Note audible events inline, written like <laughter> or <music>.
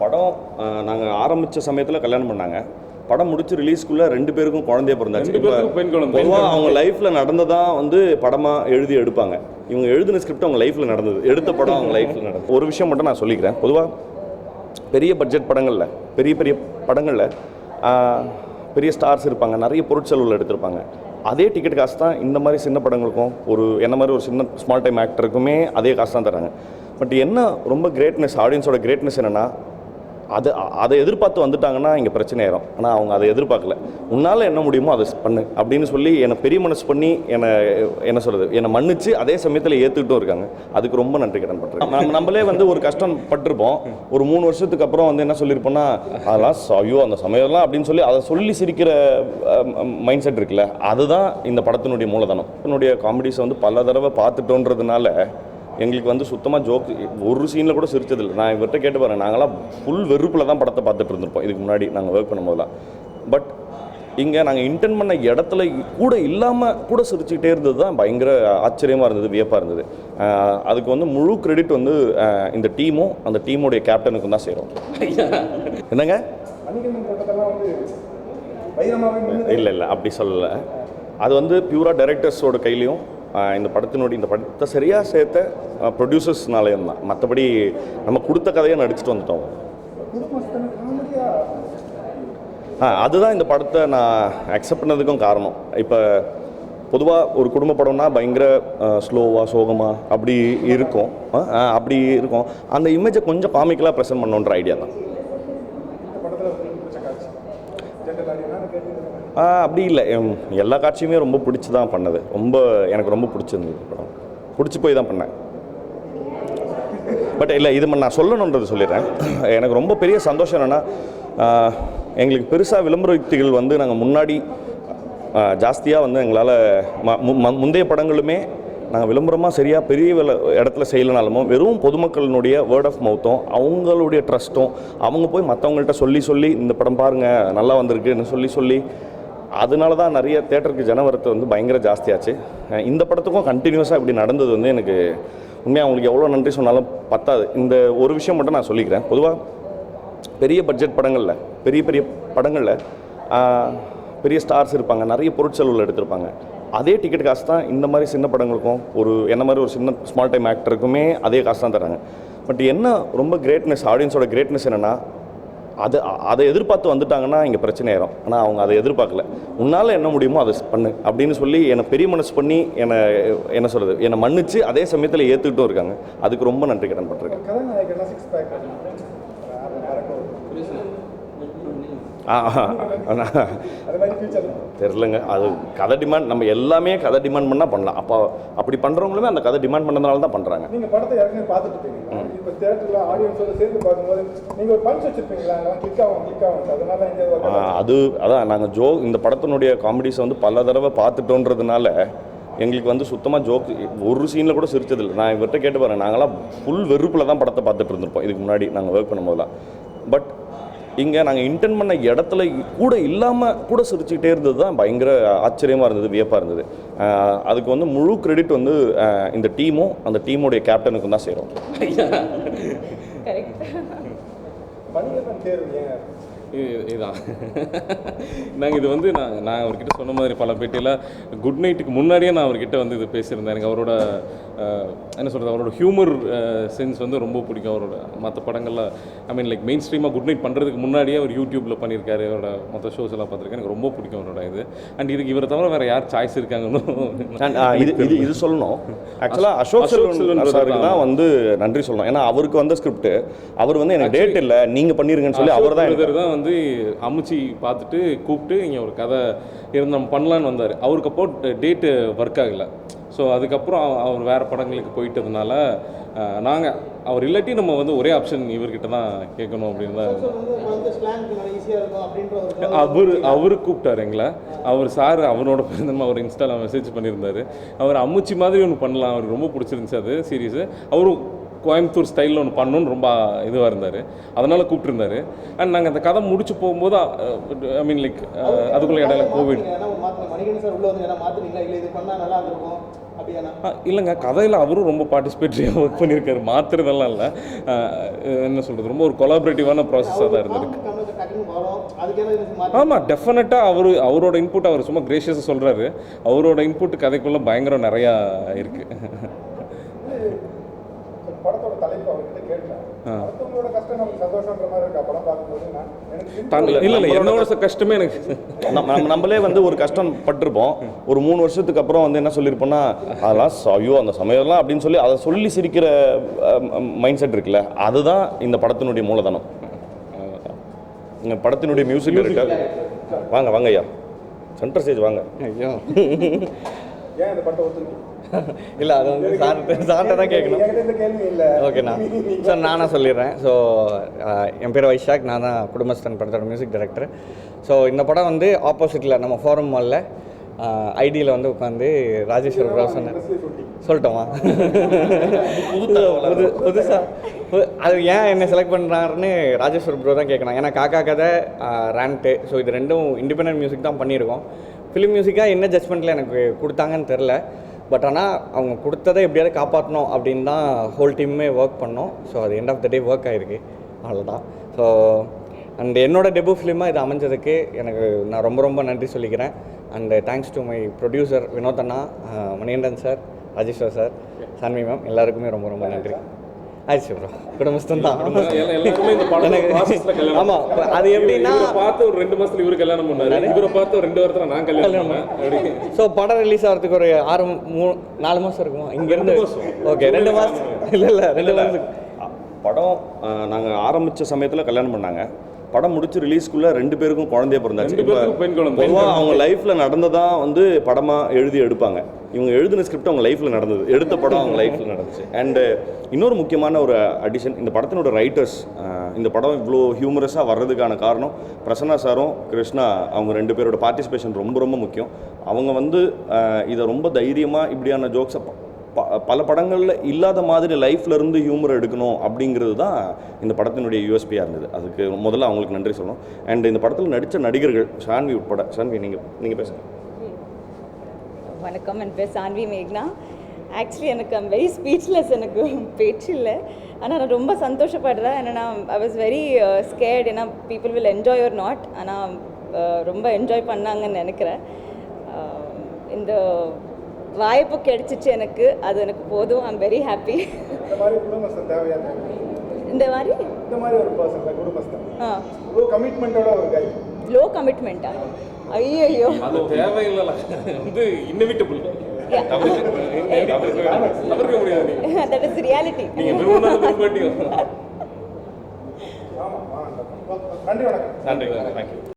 படம் நாங்கள் ஆரம்பித்த சமயத்தில் கல்யாணம் பண்ணாங்க. படம் முடிச்சு ரிலீஸ்க்குள்ளே ரெண்டு பேருக்கும் குழந்தைய பிறந்தாச்சு. பொதுவாக அவங்க லைஃப்பில் நடந்ததா வந்து படமாக எழுதி எடுப்பாங்க. இவங்க எழுதின ஸ்கிரிப்ட் அவங்க லைஃப்பில் நடந்தது. எடுத்த படம் அவங்க லைஃப்பில் நடந்தது. ஒரு விஷயம் மட்டும் நான் சொல்லிக்கிறேன். பொதுவாக பெரிய பட்ஜெட் படங்களில் பெரிய பெரிய படங்களில் பெரிய ஸ்டார்ஸ் இருப்பாங்க. நிறைய பொருட்செலவில் எடுத்திருப்பாங்க. அதே டிக்கெட் காசு தான் இந்த மாதிரி சின்ன படங்களுக்கும் ஒரு என்ன மாதிரி ஒரு சின்ன ஸ்மால் டைம் ஆக்டருக்குமே அதே காசு தான் தராங்க பட் என்ன ரொம்ப கிரேட்னஸ் ஆடியன்ஸோட கிரேட்னஸ் என்னென்னா அது அதை எதிர்பார்த்து வந்துட்டாங்கன்னா இங்கே பிரச்சனை ஆயிரும். ஆனால் அவங்க அதை எதிர்பார்க்கல. உன்னால் என்ன முடியுமோ அதை பண்ணு அப்படின்னு சொல்லி என்னை பெரிய மனசு பண்ணி என்னை என்ன சொல்கிறது என்னை மன்னிச்சு அதே சமயத்தில் ஏற்றுக்கிட்டும் இருக்காங்க. அதுக்கு ரொம்ப நன்றி கடன் பண்ணுறேன் நம்ம நம்மளே வந்து ஒரு கஷ்டம் பட்டிருப்போம். ஒரு மூணு வருஷத்துக்கு அப்புறம் வந்து என்ன சொல்லியிருப்போம்னா அதெல்லாம் ஐயோ அந்த சமயம்லாம் அப்படின்னு சொல்லி அதை சொல்லி சிரிக்கிற மைண்ட் செட் இருக்குல்ல அதுதான் இந்த படத்தினுடைய மூலதனம். என்னுடைய காமெடிஸை வந்து பல தடவை பார்த்துட்டோன்றதுனால எங்களுக்கு வந்து சுத்தமாக ஜோக் ஒரு சீனில் கூட சிரிச்சதில்லை. நான் இவர்கிட்ட கேட்டு பாருங்க நாங்களாம் ஃபுல் வெறுப்பில் தான் படத்தை பார்த்துட்டு இருந்திருப்போம். இதுக்கு முன்னாடி நாங்கள் ஒர்க் பண்ணும்போதெல்லாம். பட் இங்கே நாங்கள் இன்டென்ட் பண்ண இடத்துல கூட இல்லாமல் கூட சிரிச்சுக்கிட்டே இருந்தது தான் பயங்கர ஆச்சரியமாக இருந்தது வியப்பாக இருந்தது. அதுக்கு வந்து முழு கிரெடிட் வந்து இந்த டீமும் அந்த டீமுடைய கேப்டனுக்கும் தான் சேரும். என்னங்க. இல்லை இல்லை அப்படி சொல்லலை. அது வந்து பியூராக டைரக்டர்ஸோட கையிலையும் இந்த படத்தினுடைய இந்த படத்தை சரியாக சேர்த்த ப்ரொடியூசர்ஸ்னாலேயும் தான். மற்றபடி நம்ம கொடுத்த கதையை நடிச்சுட்டு வந்துட்டோம். ஆ அதுதான் இந்த படத்தை நான் அக்செப்ட் பண்ணதுக்கும் காரணம். இப்போ பொதுவாக ஒரு குடும்ப படம்னா பயங்கர ஸ்லோவாக சோகமாக அப்படி இருக்கும். அப்படி இருக்கும். அந்த இமேஜை கொஞ்சம் காமிக்கலாக ப்ரெசென்ட் பண்ணுன்ற ஐடியா தான். அப்படி இல்லை. எம், எல்லா காட்சியுமே ரொம்ப பிடிச்சி தான் பண்ணது. ரொம்ப எனக்கு ரொம்ப பிடிச்சிருந்தது படம். பிடிச்சி போய் தான் பண்ணேன். பட் இல்லை இது நான் சொல்லணுன்றது சொல்லிடுறேன். எனக்கு ரொம்ப பெரிய சந்தோஷம் என்னென்னா எங்களுக்கு பெருசாக விளம்பர யுக்திகள் வந்து நாங்கள் முன்னாடி ஜாஸ்தியாக வந்து எங்களால் ம- மு- முந்தைய படங்களுமே நாங்கள் விளம்பரமாக சரியாக பெரிய வில- இடத்துல செய்யலைனாலுமோ வெறும் பொதுமக்களினுடைய வேர்ட் ஆஃப் மவுத்தும் அவங்களுடைய ட்ரஸ்ட்டும் அவங்க போய் மற்றவங்கள்ட்ட சொல்லி சொல்லி இந்த படம் பாருங்கள் நல்லா வந்திருக்குன்னு சொல்லி சொல்லி அதனால தான் நிறைய தேட்டருக்கு ஜனவரத்து வந்து பயங்கர ஜாஸ்தியாச்சு. இந்த படத்துக்கும் கண்டினியூஸாக இப்படி நடந்தது வந்து எனக்கு உண்மையாக அவங்களுக்கு எவ்வளோ நன்றி சொன்னாலும் பத்தாது. இந்த ஒரு விஷயம் மட்டும் நான் சொல்லிக்கிறேன். பொதுவாக பெரிய பட்ஜெட் படங்களில் பெரிய பெரிய படங்களில் பெரிய ஸ்டார்ஸ் இருப்பாங்க நிறைய பொருட்செலவில் எடுத்திருப்பாங்க. அதே டிக்கெட் காசு தான் இந்த மாதிரி சின்ன படங்களுக்கும் ஒரு என்ன மாதிரி ஒரு சின்ன ஸ்மால் டைம் ஆக்டருக்குமே அதே காசு தான் தராங்க பட் என்ன ரொம்ப கிரேட்னஸ் ஆடியன்ஸோட கிரேட்னஸ் என்னென்னா அது அதை எதிர்பார்த்து வந்துட்டாங்கன்னா இங்கே பிரச்சனை ஆயிரும். ஆனால் அவங்க அதை எதிர்பார்க்கல. உன்னால் என்ன முடியுமோ அதை பண்ணு அப்படின்னு சொல்லி என்னை பெரிய மனசு பண்ணி என்னை என்ன சொல்கிறது என்னை மன்னிச்சு அதே சமயத்தில் ஏற்றுக்கிட்டும் இருக்காங்க. அதுக்கு ரொம்ப நன்றி கடன் பட்டிருக்கேன் கதாநாயகனா சிக்ஸ் பேக் ஆ ஆ, ஆ. அது மாதிரி ஃபியூச்சர் தெரிலங்க அது கதை டிமாண்ட் நம்ம எல்லாமே கதை டிமாண்ட் பண்ணால் பண்ணலாம். அப்போ அப்படி பண்ணுறவங்களுமே அந்த கதை டிமாண்ட் பண்ணதுனால தான் பண்ணுறாங்க நீங்க படத்தை ஏற்கனவே பார்த்துட்டு இருக்கீங்க. இப்போ தியேட்டர்ல ஆடியன்ஸோட சேர்ந்து பார்க்கும்போது நீங்க ஒரு பஞ்ச் வச்சிருப்பீங்களா? அங்கே கிளிக் ஆகும் கிளிக் ஆகும். அதனால இங்க ஆ, அது அதான் நாங்கள் ஜோ இந்த படத்தினுடைய காமெடிஸை வந்து பல தடவை பார்த்துட்டோன்றதுனால எங்களுக்கு வந்து சுத்தமாக ஜோக் ஒரு சீனில் கூட சிரிச்சதில்லை. நான் இவர்கிட்ட கேட்டு பாருங்க நாங்களாம் ஃபுல் வெறுப்பில் தான் படத்தை பார்த்துட்டு இருந்திருப்போம். இதுக்கு முன்னாடி நாங்கள் ஒர்க் பண்ணும்போதெல்லாம். பட் இங்கே நாங்கள் இன்டென்ட் பண்ண இடத்துல கூட இல்லாமல் கூட சிரிச்சுக்கிட்டே இருந்தது தான் பயங்கர ஆச்சரியமாக இருந்தது வியப்பாக இருந்தது. அதுக்கு வந்து முழு கிரெடிட் வந்து இந்த டீமும் அந்த டீமுடைய கேப்டனுக்கும் தான் சேரும். <laughs> இதுதான் நாங்கள் இது வந்து நான் நான் அவர்கிட்ட சொன்ன மாதிரி பல பேட்டியில் குட் நைட்டுக்கு முன்னாடியே நான் அவர்கிட்ட வந்து இது பேசியிருந்தேன். எனக்கு அவரோட என்ன சொல்கிறது அவரோட ஹியூமர் சென்ஸ் வந்து ரொம்ப பிடிக்கும். அவரோட மற்ற படங்களில் ஐ மீன் லைக் மெயின் ஸ்ட்ரீமாக குட் நைட் பண்ணுறதுக்கு முன்னாடியே அவர் யூடியூப்பில் பண்ணியிருக்காரு. அவரோட மற்ற ஷோஸ் எல்லாம் பார்த்துருக்கேன். எனக்கு ரொம்ப பிடிக்கும் அவரோட இது. அண்ட் இதுக்கு இவரை தவிர வேறு யார் சாய்ஸ் இருக்காங்கன்னு இது இது இது சொல்லணும். ஆக்சுவலாக அசோக் செல்வன் சாருக்கு தான் வந்து நன்றி சொல்லணும். ஏன்னா அவருக்கு வந்த ஸ்கிரிப்ட் அவர் வந்து எனக்கு டேட் இல்லை. நீங்கள் பண்ணிருங்கன்னு சொல்லி அவர் தான் தான் வந்து அமுச்சி பார்த்துட்டு கூப்பிட்டு இங்கே ஒரு கதை இருந்து பண்ணலான்னு வந்தார். அவருக்கு அப்போ டேட்டு ஒர்க் ஆகலை. ஸோ அதுக்கப்புறம் அவ- அவர் வேறு படங்களுக்கு போயிட்டதுனால நாங்கள் அவர் இல்லாட்டி நம்ம வந்து ஒரே ஆப்ஷன் இவர்கிட்ட தான் கேட்கணும் அப்படின்னு தான். அவர் அவர் கூப்பிட்டாரு எங்களை. அவர் சார் அவரோட பிறந்தமா அவர் இன்ஸ்டால மெசேஜ் பண்ணியிருந்தாரு. அவர் அம்முச்சி மாதிரி ஒன்று பண்ணலாம். அவருக்கு ரொம்ப பிடிச்சிருந்துச்சு அது சீரியஸு அவரும் கோயம்புத்தூர் ஸ்டைலில் ஒன்று பண்ணணும்னு ரொம்ப இதுவாக இருந்தார். அதனால் கூப்பிட்டுருந்தாரு. அண்ட் நாங்கள் அந்த கதை முடிச்சு போகும்போது ஐ மீன் லைக் அதுக்குள்ளே இடையில கோவிட் இல்லைங்க. கதையில் அவரும் ரொம்ப பார்ட்டிசிபேட்டரியாக ஒர்க் பண்ணியிருக்காரு மாற்றுறதெல்லாம் இல்லை. என்ன சொல்கிறது ரொம்ப ஒரு கொலாபரேட்டிவான ப்ராசஸாக தான் இருந்திருக்கு. ஆமாம் டெஃபினட்டாக அவர் அவரோட இன்புட் அவர் சும்மா கிரேஷியஸாக சொல்கிறாரு அவரோட இன்புட் கதைக்குள்ளே பயங்கரம் நிறையா இருக்குது <laughs> படத்தோட தலைப்பு அவர்கிட்ட கேட்டேன் அடுத்தவங்களோட கஷ்டம் நமக்கு சந்தோஷன்ற மாதிரி இருக்கா படம் பார்க்கும்போது நான் எனக்கு தன் இல்லை இல்லை என்னோட கஷ்டமே. எனக்கு. நம்ம நம்ம- நம்மளே வந்து ஒரு கஷ்டம் பட்டிருப்போம். ஒரு மூணு வருஷத்துக்கு அப்புறம் வந்து என்ன சொல்லியிருப்போம்னா அதெல்லாம் ஐயோ அந்த சமயம்லாம் அப்படின்னு சொல்லி அதை சொல்லி சிரிக்கிற மைண்ட் செட் இருக்குல்ல அதுதான் இந்த படத்தினுடைய மூலதனம். இந்த படத்தினுடைய மியூசிக் டைரக்டர் வாங்க வாங்க ஐயா. சென்டர் ஸ்டேஜ் வாங்க. ஐயோ. ஏன் இந்த படத்தை ஒத்துருக்கீங்க இல்லை அது வந்து சார் சார்கிட்ட தான் கேட்கணும் ஓகேண்ணா சார் நானாக சொல்லிடுறேன். ஸோ என் பேர் வைஷாக். நான் தான் குடும்பஸ்தன் படத்தோட மியூசிக் டைரக்டர் ஸோ இந்த படம் வந்து ஆப்போசிட்டில் நம்ம ஃபோரம் மாலில் ஐடியில் வந்து உட்காந்து ராஜேஸ்வர் ராவ் சொன்னேன் சொல்லட்டோமா? புது புதுசாக அது ஏன் என்ன செலக்ட் பண்ணுறாருன்னு ராஜேஸ்வர் ப்ரோ தான் கேட்கணும் ஏன்னா காக்கா கதை ரேண்ட்டு ஸோ இது ரெண்டும் இண்டிபெண்டன்ட் மியூசிக் தான் பண்ணியிருக்கோம். ஃபிலிம் மியூசிக்காக என்ன ஜட்ஜ்மெண்ட்டில் எனக்கு கொடுத்தாங்கன்னு தெரில பட் ஆனால் அவங்க கொடுத்ததை எப்படியாவது காப்பாற்றணும் அப்படின்னு தான் ஹோல் டீமுமே ஒர்க் பண்ணோம். ஸோ அது end of the day work ஆகிருக்கு அவ்வளோதான் ஸோ அண்ட் என்னோட டெபு ஃபிலிமாக இது அமைஞ்சதுக்கு எனக்கு நான் ரொம்ப ரொம்ப நன்றி சொல்லிக்கிறேன். And thanks to my producer Vinod Anna Manikandan sir Rajeshwar sir Saanvi ma'am எல்லாருக்குமே ரொம்ப ரொம்ப நன்றி. ஆயிடுச்சு ப்ரோ குடும்பஸ்தன் தான் எனக்கு- ஆமா, பண்ணாங்க. அது எப்படின்னா- பார்த்து ஒரு ரெண்டு மாசத்துல இவரு கல்யாணம் பண்ணாரு. இவரை பார்த்து ரெண்டு வாரத்துல நான் கல்யாணம் பண்ணேன். ஸோ படம் ரிலீஸ் ஆகிறதுக்கு ஒரு ஆறு மூ நாலு மாதம் இருக்குமா? இங்கேருந்து ஓகே ரெண்டு மாதம் இல்லை இல்லை ரெண்டு மாதத்துக்கு படம் நாங்கள் ஆரம்பித்த சமயத்தில் கல்யாணம் பண்ணாங்க. படம் முடிச்சு ரிலீஸ்க்குள்ள ரெண்டு பேருக்கும் குழந்தைய பிறந்தாச்சு. பொதுவாக அவங்க லைஃப்பில் நடந்ததா வந்து படமாக எழுதி எடுப்பாங்க. இவங்க எழுதின ஸ்கிரிப்ட் அவங்க லைஃப்பில் நடந்தது. எடுத்த படம் அவங்க லைஃப்பில் நடந்துச்சு. அண்டு இன்னொரு முக்கியமான ஒரு அடிஷன் இந்த படத்தினோட ரைட்டர்ஸ் இந்த படம் இவ்வளோ ஹியூமரஸாக வர்றதுக்கான காரணம் பிரசன்னா சாரும் கிருஷ்ணா அவங்க ரெண்டு பேரோட பார்ட்டிசிபேஷன் ரொம்ப ரொம்ப முக்கியம். அவங்க வந்து இதை ரொம்ப தைரியமாக இப்படியான ஜோக்ஸை பல படங்களில் இல்லாத மாதிரி லைஃப்லேருந்து ஹியூமர் எடுக்கணும் அப்படிங்கிறது தான் இந்த படத்தினுடைய யூஎஸ்பியாக இருந்தது. அதுக்கு முதல்ல அவங்களுக்கு நன்றி சொல்லணும். அண்ட் இந்த படத்தில் நடித்த நடிகர்கள் ஷான்வி உட்பட ஷான்வி நீங்கள் நீங்கள் பேசுங்க. வணக்கம். என் பேர் சான்வி மேக்னா. ஆக்சுவலி எனக்கு ஐம் வெரி ஸ்பீச்லெஸ் எனக்கு பேச்சு இல்லை. ஆனால் நான் ரொம்ப சந்தோஷப்படுறேன். Uh, ஏன்னா நான் ஐ வாஸ் வெரி ஸ்கேர்ட் ஏன்னா people will enjoy or not ஆனால் ரொம்ப என்ஜாய் பண்ணாங்கன்னு நினைக்கிறேன். இந்த வாய்ப்பு கிடைச்சிச்சு எனக்கு. அது எனக்கு போதும். ஐம் வெரி ஹாப்பி இந்த மாதிரி தேவை? இந்த மாதிரி? இந்த மாதிரி ஒரு பர்சன் குடும்பஸ்தன் ஆ. இவ்வளோ கமிட்மெண்ட்டோட ஒரு கை லோ கமிட்மெண்ட்டா ஐயோ அது தேவையில்லை வந்து இன்னவிட்டபிள் தவிர்க்க முடியாது நீங்க. தட் இஸ் ரியாலிட்டி நன்றி வணக்கம். நன்றி தேங்க்யூ